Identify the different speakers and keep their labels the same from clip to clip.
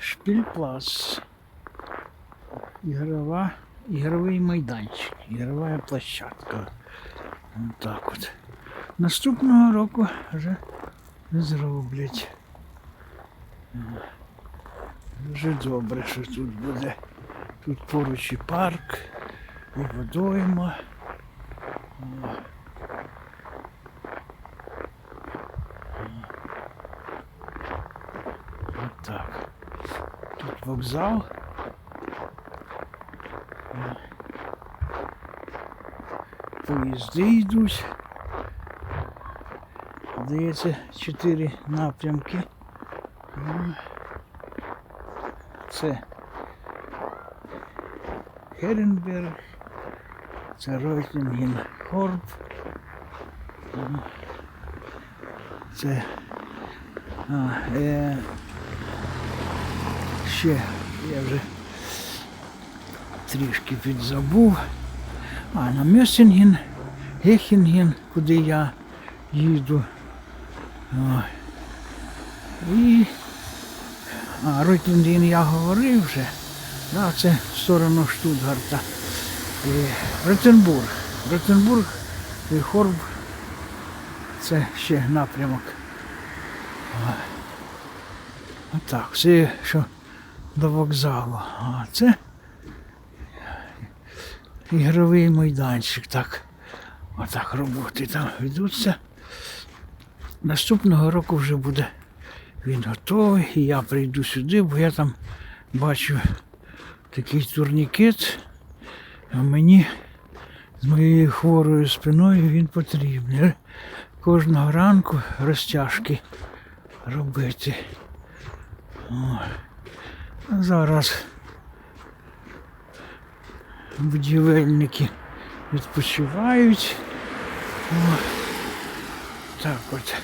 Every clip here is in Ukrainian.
Speaker 1: Шпільплац. Ігрова, ігровий майданчик, ігрова площадка. Ось так от. Наступного року вже зроблять. Дуже добре, що тут буде. Тут поруч і парк, і водойма. вокзал. О. Поїзди йдуть. Здається, чотири напрямки. М. Це Херенберг, це Ройтінген Хорб. М. Це а, е, ще я вже трішки підзабув. А на Мюссенген, Гехінген, куди я їду. О. І а, я говорив вже. Да, це в сторону Штутгарта. І Ротенбург. Ротенбург і Хорб. Це ще напрямок. Отак, все, що до вокзалу. А це ігровий майданчик. Так. Отак роботи там ведуться. Наступного року вже буде він готовий. І я прийду сюди, бо я там бачу такий турнікет. А мені з моєю хворою спиною він потрібний. Кожного ранку розтяжки робити. О. Зараз будівельники відпочивають. О. Так от.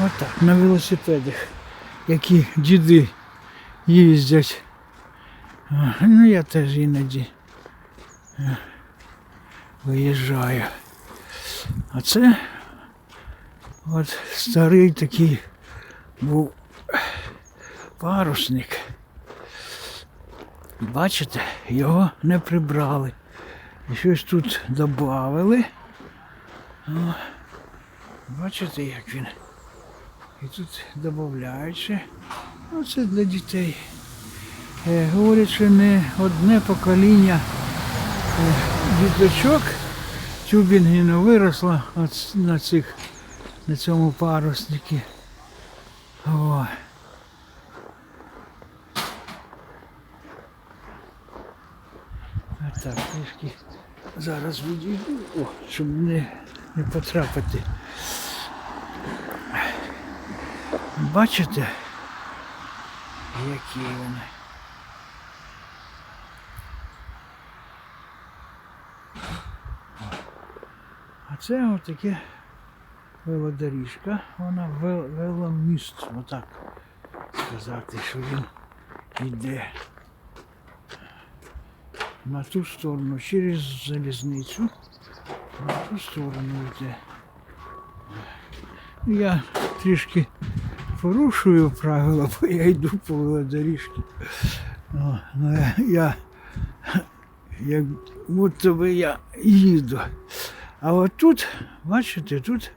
Speaker 1: Отак, на велосипедах, які діди їздять. Ну, я теж іноді е, виїжджаю. А це от старий такий був парусник. Бачите, його не прибрали. І щось тут додали. Бачите, як він. І тут додають ще. Ну, це для дітей. Е, говорять, що не одне покоління е, діточок Тюбінгіну виросло от, на цих на цьому паруснику. О. А так, трішки зараз відійду, щоб не, не потрапити. Бачите, які вони. А це отаке велодоріжка, вона вел- веломіст, отак сказати, що він йде на ту сторону, через залізницю, на ту сторону йде. Я трішки порушую правила, бо я йду по велодоріжці. Ну, я- я як будто би я їду. А от тут, бачите, тут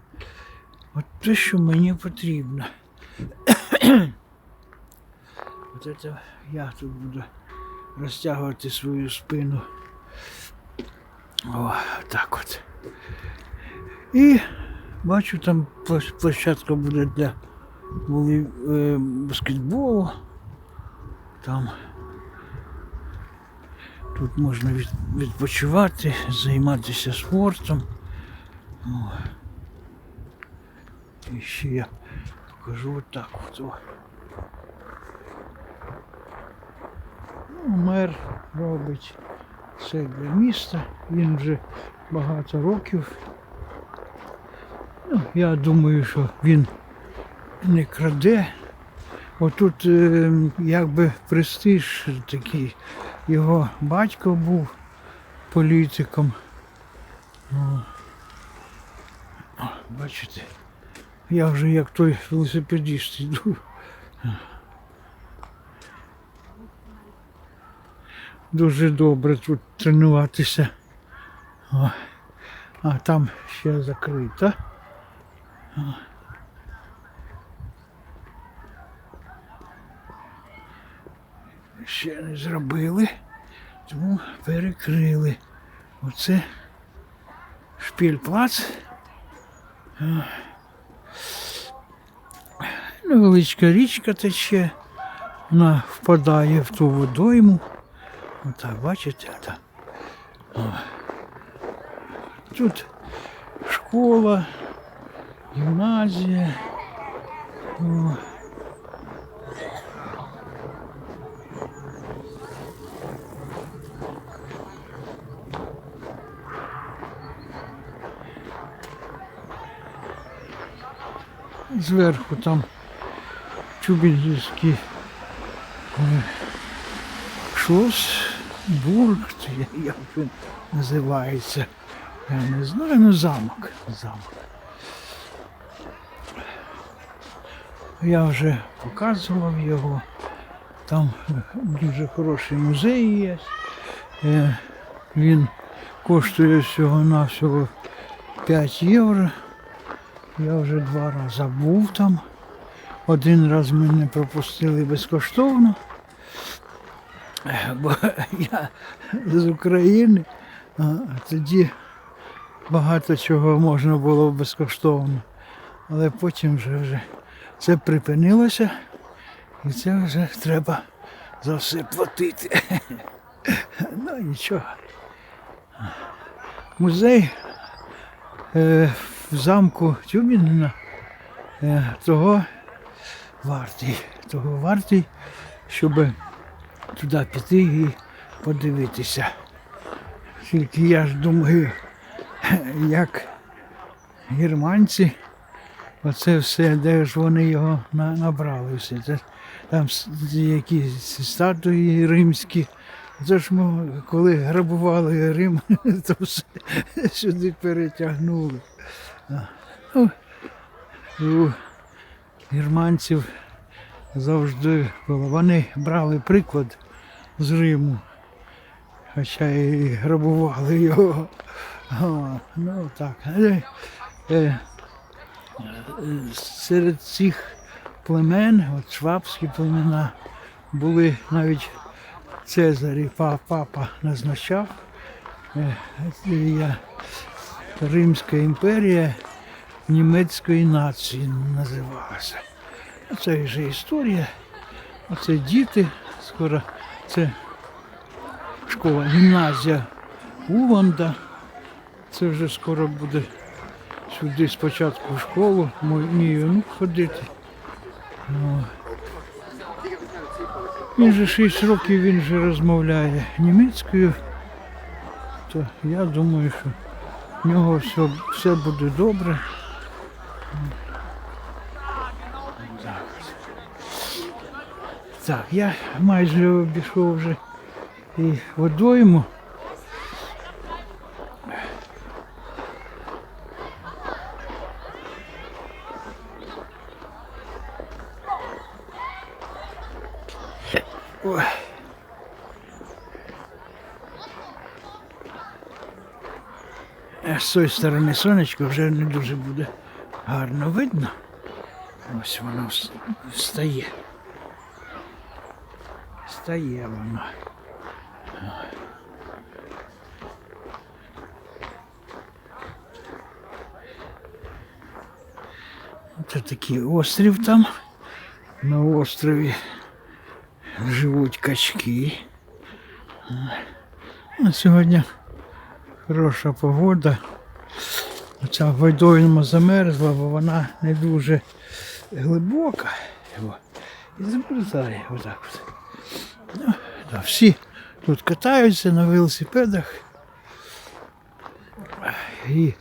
Speaker 1: от те, що мені потрібно. От це я тут буду розтягувати свою спину. О, так от. І бачу, там площадка буде для волей- е, баскетболу. Там тут можна від, відпочивати, займатися спортом. О. І ще я покажу отак от. Ну, мер робить все для міста. Він вже багато років. Ну, я думаю, що він не краде. Отут е, якби престиж такий. Його батько був політиком. О. Бачите? Я вже як той велосипедист йду. Дуже добре тут тренуватися. О, а там ще закрито. О. Ще не зробили, тому перекрили. Оце шпільплац. Невеличка річка тече, вона впадає в ту водойму. Отак, бачите? Отак. Тут школа, гімназія. Зверху там Чубинський е, бург, як він називається. Я не знаю, ну замок. Замок. Я вже показував його. Там дуже хороший музей є. Е, Він коштує всього-навсього 5 євро. Я вже два рази був там. Один раз мене пропустили безкоштовно. Бо я з України, а тоді багато чого можна було безкоштовно. Але потім вже, вже це припинилося і це вже треба за все платити. Ну нічого. Музей е, в замку Тюміна е, того вартий. Того вартий, щоб туди піти і подивитися. Тільки я ж думаю, як германці, оце все, де ж вони його набрали все. Це, там якісь статуї римські. Це ж ми, коли грабували Рим, то все сюди перетягнули. У германців завжди було. Вони брали приклад з Риму, хоча і грабували його. О, ну так. Е, е, серед цих племен, от швабські племена, були навіть Цезарі, папа назначав. Е, Римська імперія німецької нації називалася. Це вже історія. Оце діти. Скоро це школа, гімназія Уланда. Це вже скоро буде сюди спочатку в школу, мій, онук ходити. Ну, Він же 6 років він вже розмовляє німецькою. То я думаю, що в нього все, все буде добре. Так. Так, я майже обійшов вже і водойму. А З цієї сторони сонечко вже не дуже буде гарно видно. Ось воно вс- встає. Встає воно. Це такий острів там. На острові живуть качки. А сьогодні хороша погода. Оця водойма замерзла, бо вона не дуже глибока. І замерзає отак. От. Ну, да, всі тут катаються на велосипедах. І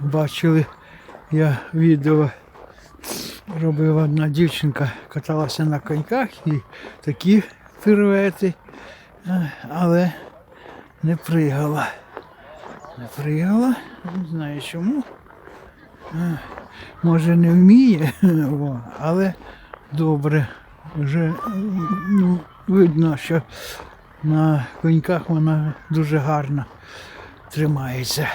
Speaker 1: бачили, я відео робив одна дівчинка, каталася на коньках і такі пируети, е, але не пригала. Не не знаю чому. Може не вміє, але добре. Вже ну, видно, що на коньках вона дуже гарно тримається.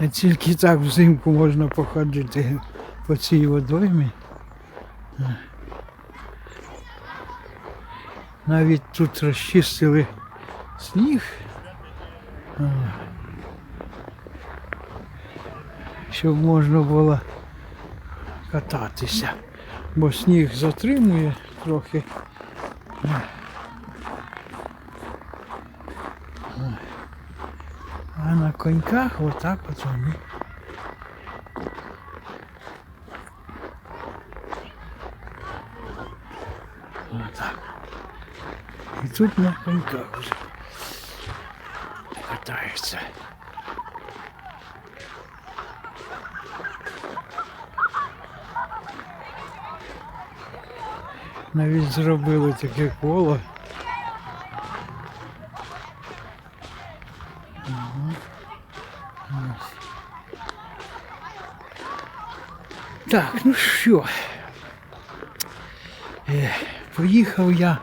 Speaker 1: А Тільки так взимку можна походити по цій водоймі. Навіть тут розчистили сніг. Щоб можна було кататися. Бо сніг затримує трохи. А на коньках отак от вони. І тут на коньках вже катаються. Навіть зробили таке коло. Так, ну що. Е, Поїхав я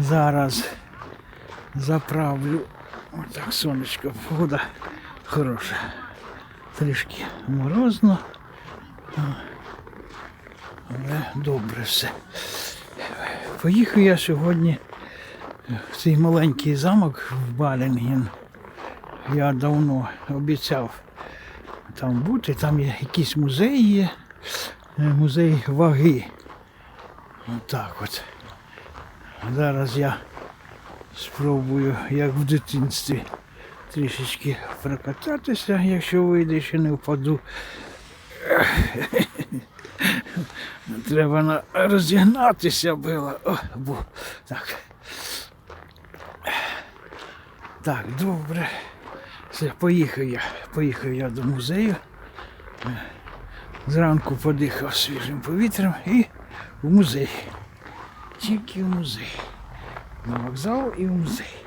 Speaker 1: зараз заправлю. Отак сонечко, погода хороша. Трішки морозно. Але добре все. Поїхав я сьогодні в цей маленький замок в Балінген. Я давно обіцяв там бути. Там є якийсь музей є, музей ваги. Отак от. Зараз я спробую, як в дитинстві, трішечки прокататися, якщо вийде, ще не впаду. Треба на- розігнатися було. О, так. Так, добре. Все, поїхав я. Поїхав я до музею. Зранку подихав свіжим повітрям і в музей. Тільки у музей. На вокзал і в музей.